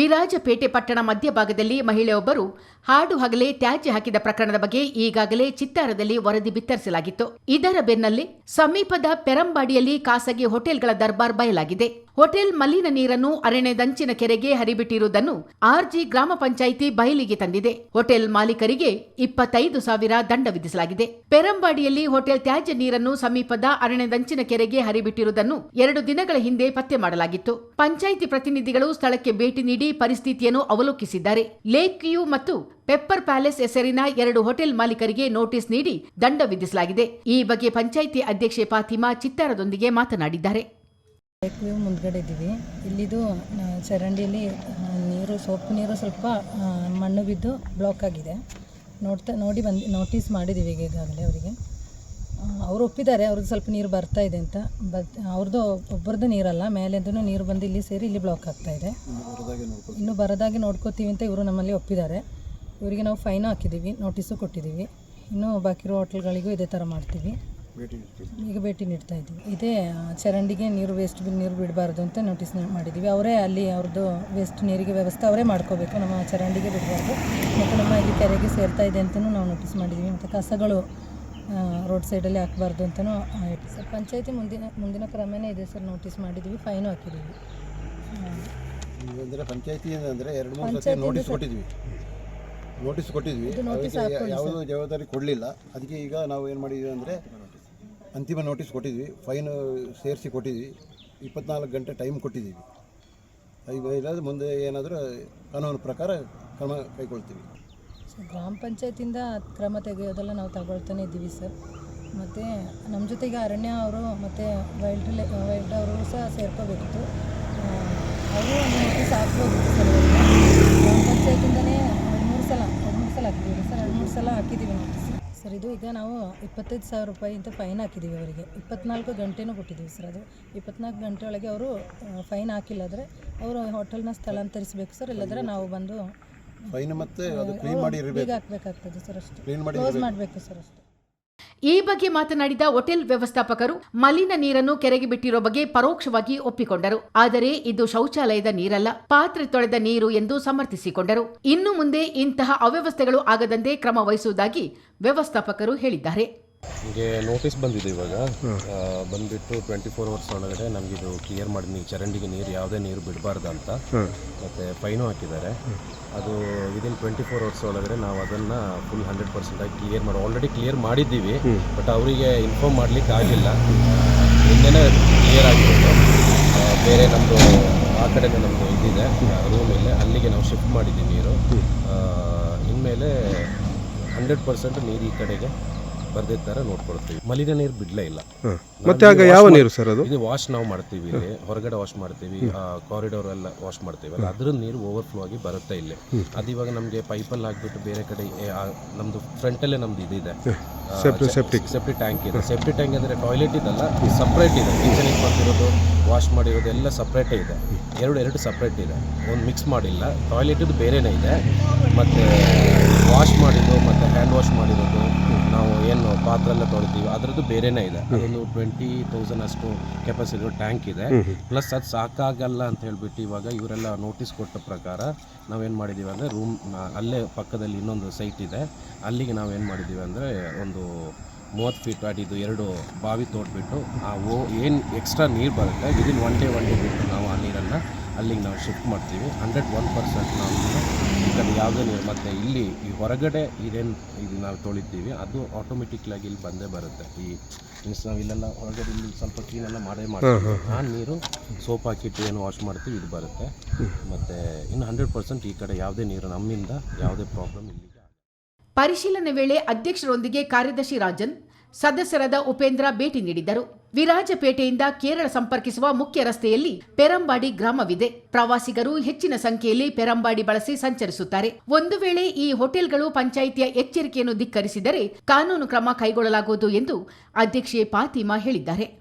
ವಿರಾಜಪೇಟೆ ಪಟ್ಟಣ ಮಧ್ಯಭಾಗದಲ್ಲಿ ಮಹಿಳೆಯೊಬ್ಬರು ಹಾಡು ಹಗಲೇ ತ್ಯಾಜ್ಯ ಹಾಕಿದ ಪ್ರಕರಣದ ಬಗ್ಗೆ ಈಗಾಗಲೇ ಚಿತ್ತಾರದಲ್ಲಿ ವರದಿ ಬಿತ್ತರಿಸಲಾಗಿತ್ತು. ಇದರ ಬೆನ್ನಲ್ಲೇ ಸಮೀಪದ ಪೆರಂಬಾಡಿಯಲ್ಲಿ ಖಾಸಗಿ ಹೋಟೆಲ್ಗಳ ದರ್ಬಾರ್ ಬಯಲಾಗಿದೆ. ಹೋಟೆಲ್ ಮಲಿನ ನೀರನ್ನು ಅರಣ್ಯದಂಚಿನ ಕೆರೆಗೆ ಹರಿಬಿಟ್ಟಿರುವುದನ್ನು ಆರ್ಜಿ ಗ್ರಾಮ ಪಂಚಾಯಿತಿ ಬಯಲಿಗೆ ತಂದಿದೆ. ಹೋಟೆಲ್ ಮಾಲೀಕರಿಗೆ ಇಪ್ಪತ್ತೈದು ಸಾವಿರ ದಂಡ ವಿಧಿಸಲಾಗಿದೆ. ಪೆರಂಬಾಡಿಯಲ್ಲಿ ಹೋಟೆಲ್ ತ್ಯಾಜ್ಯ ನೀರನ್ನು ಸಮೀಪದ ಅರಣ್ಯದಂಚಿನ ಕೆರೆಗೆ ಹರಿಬಿಟ್ಟಿರುವುದನ್ನು ಎರಡು ದಿನಗಳ ಹಿಂದೆ ಪತ್ತೆ ಮಾಡಲಾಗಿತ್ತು. ಪಂಚಾಯಿತಿ ಪ್ರತಿನಿಧಿಗಳು ಸ್ಥಳಕ್ಕೆ ಭೇಟಿ ನೀಡಿ ಪರಿಸ್ಥಿತಿಯನ್ನು ಅವಲೋಕಿಸಿದ್ದಾರೆ. ಲೇಕ್ ಯು ಮತ್ತು ಪೆಪ್ಪರ್ ಪ್ಯಾಲೇಸ್ ಹೆಸರಿನ ಎರಡು ಹೋಟೆಲ್ ಮಾಲೀಕರಿಗೆ ನೋಟಿಸ್ ನೀಡಿ ದಂಡ ವಿಧಿಸಲಾಗಿದೆ. ಈ ಬಗ್ಗೆ ಪಂಚಾಯಿತಿ ಅಧ್ಯಕ್ಷೆ ಫಾತಿಮಾ ಚಿತ್ತಾರದೊಂದಿಗೆ ಮಾತನಾಡಿದ್ದಾರೆ. ಲೇಕ್ ವ್ಯೂ ಮುಂದ್ಗಡೆ ಇದ್ದೀವಿ. ಇಲ್ಲಿದು ಚರಂಡಿಯಲ್ಲಿ ನೀರು ಸೊಪ್ಪು ನೀರು ಸ್ವಲ್ಪ ಮಣ್ಣು ಬಿದ್ದು ಬ್ಲಾಕ್ ಆಗಿದೆ. ನೋಡ್ತಾ ನೋಡಿ ಬಂದು ನೋಟಿಸ್ ಮಾಡಿದ್ದೀವಿ ಈಗ ಈಗಾಗಲೇ ಅವರಿಗೆ. ಅವರು ಒಪ್ಪಿದ್ದಾರೆ ಅವ್ರದ್ದು ಸ್ವಲ್ಪ ನೀರು ಬರ್ತಾ ಇದೆ ಅಂತ. ಬಟ್ ಅವ್ರದ್ದು ಒಬ್ಬರದ್ದು ನೀರಲ್ಲ ಮೇಲಿಂದನೂ ನೀರು ಬಂದು ಇಲ್ಲಿ ಸೇರಿ ಇಲ್ಲಿ ಬ್ಲಾಕ್ ಆಗ್ತಾ ಇದೆ. ಇನ್ನು ಬರದಾಗಿ ನೋಡ್ಕೋತೀವಿ ಅಂತ ಇವರು ನಮ್ಮಲ್ಲಿ ಒಪ್ಪಿದ್ದಾರೆ. ಇವರಿಗೆ ನಾವು ಫೈನು ಹಾಕಿದ್ದೀವಿ ನೋಟಿಸು ಕೊಟ್ಟಿದ್ದೀವಿ. ಇನ್ನೂ ಬಾಕಿರೋ ಹೋಟೆಲ್ಗಳಿಗೂ ಇದೇ ಥರ ಮಾಡ್ತೀವಿ. ಈಗ ಭೇಟಿ ನೀಡ್ತಾ ಇದ್ದೀವಿ. ಇದೇ ಚರಂಡಿಗೆ ನೀರು ವೇಸ್ಟ್ ಬಿಲ್ ನೀರು ಬಿಡಬಾರ್ದು ಅಂತ ನೋಟಿಸ್ ಮಾಡಿದ್ದೀವಿ ಅವರೇ ಅಲ್ಲಿ ಅವ್ರದ್ದು ವೇಸ್ಟ್ ನೀರಿಗೆ ವ್ಯವಸ್ಥೆ ಅವರೇ ಮಾಡ್ಕೋಬೇಕು. ನಮ್ಮ ಚರಂಡಿಗೆ ಬಿಡಬಾರ್ದು. ಮತ್ತು ನಮ್ಮ ಇಲ್ಲಿ ಕೆರೆಗೆ ಸೇರ್ತಾ ಇದೆ ಅಂತಲೂ ನಾವು ನೋಟಿಸ್ ಮಾಡಿದ್ದೀವಿ ಮತ್ತು ಕಸಗಳು ರೋಡ್ ಸೈಡಲ್ಲಿ ಹಾಕಬಾರ್ದು ಅಂತಲೂ ಸರ್ ಪಂಚಾಯತಿ ಮುಂದಿನ ಮುಂದಿನ ಕ್ರಮನೇ ಇದೆ ಸರ್ ನೋಟಿಸ್ ಮಾಡಿದ್ದೀವಿ ಫೈನು ಹಾಕಿದ್ದೀವಿ ಅಂದರೆ ಪಂಚಾಯತಿ ಅಂದರೆ ಎರಡು ಮೂರು ಸತಿ ನೋಟಿಸ್ ಕೊಟ್ಟಿದ್ವಿ. ನೋಟಿಸ್ ಕೊಟ್ಟಿದ್ವಿ. ಯಾವುದೂ ಜವಾಬ್ದಾರಿ ಕೊಡಲಿಲ್ಲ. ಅದಕ್ಕೆ ಈಗ ನಾವು ಏನು ಮಾಡಿದ್ದೀವಿ ಅಂದರೆ ಅಂತಿಮ ನೋಟಿಸ್ ಕೊಟ್ಟಿದ್ವಿ ಫೈನ್ ಸೇರಿಸಿ ಕೊಟ್ಟಿದ್ವಿ, ಇಪ್ಪತ್ನಾಲ್ಕು ಗಂಟೆ ಟೈಮ್ ಕೊಟ್ಟಿದ್ದೀವಿ. ಇಲ್ಲಾದ್ರೆ ಮುಂದೆ ಏನಾದರೂ ಕಾನೂನು ಪ್ರಕಾರ ಕ್ರಮ ಕೈಗೊಳ್ತೀವಿ. ಗ್ರಾಮ ಪಂಚಾಯತಿಂದ ಕ್ರಮ ತೆಗೆಯೋದೆಲ್ಲ ನಾವು ತಗೊಳ್ತಾನೆ ಇದ್ದೀವಿ ಸರ್. ಮತ್ತು ನಮ್ಮ ಜೊತೆಗೆ ಅರಣ್ಯ ಅವರು ಮತ್ತು ವೈಲ್ಡ್ ವೈಲ್ಡ್ ಅವರು ಸಹ ಸೇರ್ಕೋಬೇಕಿತ್ತು. ಅವರು ಒಂದು ನೋಟಿಸ್ ಹಾಕ್ಬೋದಿತ್ತು ಸರ್. ಗ್ರಾಮ ಪಂಚಾಯತಿಂದನೇ ಎರಡು ಮೂರು ಸಲ ಎರಡು ಮೂರು ಸಲ ಹಾಕಿದ್ದೀವಿ ಸರ್ ಎರಡು ಮೂರು ಸಲ ಹಾಕಿದ್ದೀವಿ ನೋಟಿಸ್ ಸರ್ ಇದು ಈಗ ನಾವು ಇಪ್ಪತ್ತೈದು ಸಾವಿರ ರೂಪಾಯಿ ಅಂತ ಫೈನ್ ಹಾಕಿದ್ದೀವಿ ಅವರಿಗೆ. ಇಪ್ಪತ್ನಾಲ್ಕು ಗಂಟೆನೂ ಕೊಟ್ಟಿದ್ದೀವಿ ಸರ್ ಅದು. ಇಪ್ಪತ್ನಾಲ್ಕು ಗಂಟೆ ಒಳಗೆ ಅವರು ಫೈನ್ ಹಾಕಿಲ್ಲ ಆದರೆ ಅವರು ಹೋಟೆಲ್ನ ಸ್ಥಳಾಂತರಿಸಬೇಕು ಸರ್. ಇಲ್ಲದ್ರೆ ನಾವು ಬಂದು ಫೈನ್ ಮತ್ತೆ ಅದು ಕ್ಲೀನ್ ಮಾಡಿ ಇರಬೇಕು. ಈಗ ಹಾಕ್ಬೇಕಾಗ್ತದೆ ಸರ್ ಅಷ್ಟೇ. ಕ್ಲೀನ್ ಮಾಡಿ ಕ್ಲೋಸ್ ಮಾಡಬೇಕು ಸರ್ ಅಷ್ಟೇ. ಈ ಬಗ್ಗೆ ಮಾತನಾಡಿದ ಹೋಟೆಲ್ ವ್ಯವಸ್ಥಾಪಕರು, ಮಲಿನ ನೀರನ್ನು ಕೆರೆಗೆ ಬಿಟ್ಟಿರೋ ಬಗ್ಗೆ ಪರೋಕ್ಷವಾಗಿ ಒಪ್ಪಿಕೊಂಡರು. ಆದರೆ ಇದು ಶೌಚಾಲಯದ ನೀರಲ್ಲ, ಪಾತ್ರೆ ತೊಳೆದ ನೀರು ಎಂದು ಸಮರ್ಥಿಸಿಕೊಂಡರು. ಇನ್ನು ಮುಂದೆ ಇಂತಹ ಅವ್ಯವಸ್ಥೆಗಳು ಆಗದಂತೆ ಕ್ರಮ ವಹಿಸುವುದಾಗಿ ವ್ಯವಸ್ಥಾಪಕರು ಹೇಳಿದ್ದಾರೆ. ನಿಮಗೆ ನೋಟಿಸ್ ಬಂದಿದೆ ಇವಾಗ. ಬಂದ್ಬಿಟ್ಟು ಟ್ವೆಂಟಿ ಫೋರ್ ಅವರ್ಸ್ ಒಳಗಡೆ ನಮಗಿದು ಕ್ಲಿಯರ್ ಮಾಡಿ ನೀವು ಚರಂಡಿಗೆ ನೀರು ಯಾವುದೇ ನೀರು ಬಿಡಬಾರ್ದು ಅಂತ. ಮತ್ತು ಫೈನು ಹಾಕಿದ್ದಾರೆ. ಅದು ವಿದಿನ್ ಟ್ವೆಂಟಿ ಫೋರ್ ಅವರ್ಸ್ ಒಳಗಡೆ ನಾವು ಅದನ್ನು ಫುಲ್ ಹಂಡ್ರೆಡ್ ಪರ್ಸೆಂಟಾಗಿ ಕ್ಲಿಯರ್ ಮಾಡಿ ಆಲ್ರೆಡಿ ಕ್ಲಿಯರ್ ಮಾಡಿದ್ದೀವಿ. ಬಟ್ ಅವರಿಗೆ ಇನ್ಫಾರ್ಮ್ ಮಾಡ್ಲಿಕ್ಕೆ ಆಗಿಲ್ಲ. ನಿನ್ನೆನೇ ಕ್ಲಿಯರ್ ಆಗಿರೋದು ಬೇರೆ ನಮ್ಮದು ಆ ಕಡೆನೇ ನಮ್ಮದು ಇದಿದೆ. ರೂಮ್ ಇಲ್ಲ. ಅಲ್ಲಿಗೆ ನಾವು ಶಿಫ್ಟ್ ಮಾಡಿದ್ದೀವಿ ನೀರು. ಇನ್ಮೇಲೆ ಹಂಡ್ರೆಡ್ ಪರ್ಸೆಂಟ್ ನೀರು ಈ ಕಡೆಗೆ. ಬರ್ದೇ ಥರ ನೋಡ್ಕೊಳ್ತೀವಿ. ಮಲಿನ ನೀರು ಬಿಡ್ಲೇ ಇಲ್ಲ. ಮತ್ತೆ ಆಗ ಯಾವ ನೀರು ಸರ್ ಅದು? ಇದು ವಾಶ್ ನಾವು ಮಾಡ್ತೀವಿ ಇಲ್ಲಿ. ಹೊರಗಡೆ ವಾಶ್ ಮಾಡ್ತೀವಿ. ಕಾರಿಡೋರ್ ಎಲ್ಲ ವಾಶ್ ಮಾಡ್ತೀವಿ. ಅಲ್ಲ ಅದ್ರ ನೀರು ಓವರ್ಫ್ಲೋ ಆಗಿ ಬರುತ್ತೆ ಇಲ್ಲಿ. ಅದು ಇವಾಗ ನಮಗೆ ಪೈಪಲ್ಲಿ ಹಾಕ್ಬಿಟ್ಟು ಬೇರೆ ಕಡೆ ಏ, ಆ, ನಮ್ದು ಫ್ರಂಟಲ್ಲೇ ನಮ್ದು ಇದಿದೆ. ಸೆಪ್ಟಿಕ್ ಸೆಪ್ಟಿ ಟ್ಯಾಂಕ್ ಇದೆ. ಸೆಪ್ಟಿ ಟ್ಯಾಂಕ್ ಅಂದರೆ ಟಾಯ್ಲೆಟ್ ಇದಲ್ಲ ಸಪ್ರೇಟ್ ಇದೆ. ಕಿಚನಿಗೆ ಬಂದಿರೋದು ವಾಶ್ ಮಾಡಿರೋದು ಎಲ್ಲ ಸಪ್ರೇಟೇ ಇದೆ. ಎರಡು ಎರಡು ಸಪ್ರೇಟ್ ಇದೆ. ಒಂದು ಮಿಕ್ಸ್ ಮಾಡಿಲ್ಲ. ಟಾಯ್ಲೆಟ್ ಬೇರೆನೇ ಇದೆ. ಮತ್ತು ವಾಶ್ ಮಾಡಿದ್ದು ಮತ್ತು ಹ್ಯಾಂಡ್ ವಾಶ್ ಮಾಡಿರೋದು. ನಾವು ಏನು ಪಾತ್ರೆ ಎಲ್ಲ ತೊಳಿತೀವಿ ಅದರದ್ದು ಬೇರೆನೇ ಇದೆ. ಅದೊಂದು ಟ್ವೆಂಟಿ ತೌಸಂಡ್ ಅಷ್ಟು ಕೆಪಾಸಿಟಿ ಟ್ಯಾಂಕ್ ಇದೆ. ಪ್ಲಸ್ ಅದು ಸಾಕಾಗಲ್ಲ ಅಂತ ಹೇಳ್ಬಿಟ್ಟು ಇವಾಗ ಇವರೆಲ್ಲ ನೋಟಿಸ್ ಕೊಟ್ಟ ಪ್ರಕಾರ ನಾವೇನು ಮಾಡಿದ್ದೀವಿ ಅಂದರೆ ರೂಮ್ ಅಲ್ಲೇ ಪಕ್ಕದಲ್ಲಿ ಇನ್ನೊಂದು ಸೈಟ್ ಇದೆ. ಅಲ್ಲಿಗೆ ನಾವೇನು ಮಾಡಿದ್ದೀವಿ ಅಂದರೆ ಒಂದು ಮೂವತ್ತು ಫೀಟ್ ಅಡಿದು ಎರಡು ಬಾವಿ ತೋಡ್ಬಿಟ್ಟು ಆ ಓ ಏನು ಎಕ್ಸ್ಟ್ರಾ ನೀರು ಬರುತ್ತೆ within one day one day ಬಿಟ್ಟು ನಾವು ಆ ನೀರನ್ನು ಅಲ್ಲಿಗೆ ನಾವು ಶಿಫ್ಟ್ ಮಾಡ್ತೀವಿ. ಹಂಡ್ರೆಡ್ ಒನ್ ಪರ್ಸೆಂಟ್ ನಾವು ಈ ಕಡೆ ಯಾವುದೇ ನೀರು ಮತ್ತು ಇಲ್ಲಿ ಈ ಹೊರಗಡೆ ಇದೇನು ಇದು ನಾವು ತೊಳಿತೀವಿ ಅದು ಆಟೋಮೆಟಿಕ್ಲಾಗಿ ಇಲ್ಲಿ ಬಂದೇ ಬರುತ್ತೆ. ಈ ಮೀನ್ಸ್ ನಾವು ಇಲ್ಲೆಲ್ಲ ಹೊರಗಡೆ ಇಲ್ಲಿ ಸ್ವಲ್ಪ ಕ್ಲೀನೆಲ್ಲ ಮಾಡೇ ಮಾಡ್ತೀವಿ. ಆ ನೀರು ಸೋಪ್ ಹಾಕಿಟ್ಟು ಏನು ವಾಶ್ ಮಾಡ್ತೀವಿ ಇದು ಬರುತ್ತೆ. ಮತ್ತು ಇನ್ನು ಹಂಡ್ರೆಡ್ ಪರ್ಸೆಂಟ್ ಈ ಕಡೆ ಯಾವುದೇ ನೀರು ನಮ್ಮಿಂದ ಯಾವುದೇ ಪ್ರಾಬ್ಲಮ್ ಇಲ್ಲಿಗೆ ಪರಿಶೀಲನೆ ವೇಳೆ ಅಧ್ಯಕ್ಷರೊಂದಿಗೆ ಕಾರ್ಯದರ್ಶಿ ರಾಜನ್ ಸದಸ್ಯರಾದ ಉಪೇಂದ್ರ ಭೇಟಿ ನೀಡಿದ್ದರು. ವಿರಾಜಪೇಟೆಯಿಂದ ಕೇರಳ ಸಂಪರ್ಕಿಸುವ ಮುಖ್ಯ ರಸ್ತೆಯಲ್ಲಿ ಪೆರಂಬಾಡಿ ಗ್ರಾಮವಿದೆ. ಪ್ರವಾಸಿಗರು ಹೆಚ್ಚಿನ ಸಂಖ್ಯೆಯಲ್ಲಿ ಪೆರಂಬಾಡಿ ಬಳಸಿ ಸಂಚರಿಸುತ್ತಾರೆ. ಒಂದು ವೇಳೆ ಈ ಹೋಟೆಲ್ಗಳು ಪಂಚಾಯಿತಿಯ ಎಚ್ಚರಿಕೆಯನ್ನು ಧಿಕ್ಕರಿಸಿದರೆ ಕಾನೂನು ಕ್ರಮ ಕೈಗೊಳ್ಳಲಾಗುವುದು ಎಂದು ಅಧ್ಯಕ್ಷೆ ಫಾತಿಮಾ ಹೇಳಿದ್ದಾರೆ.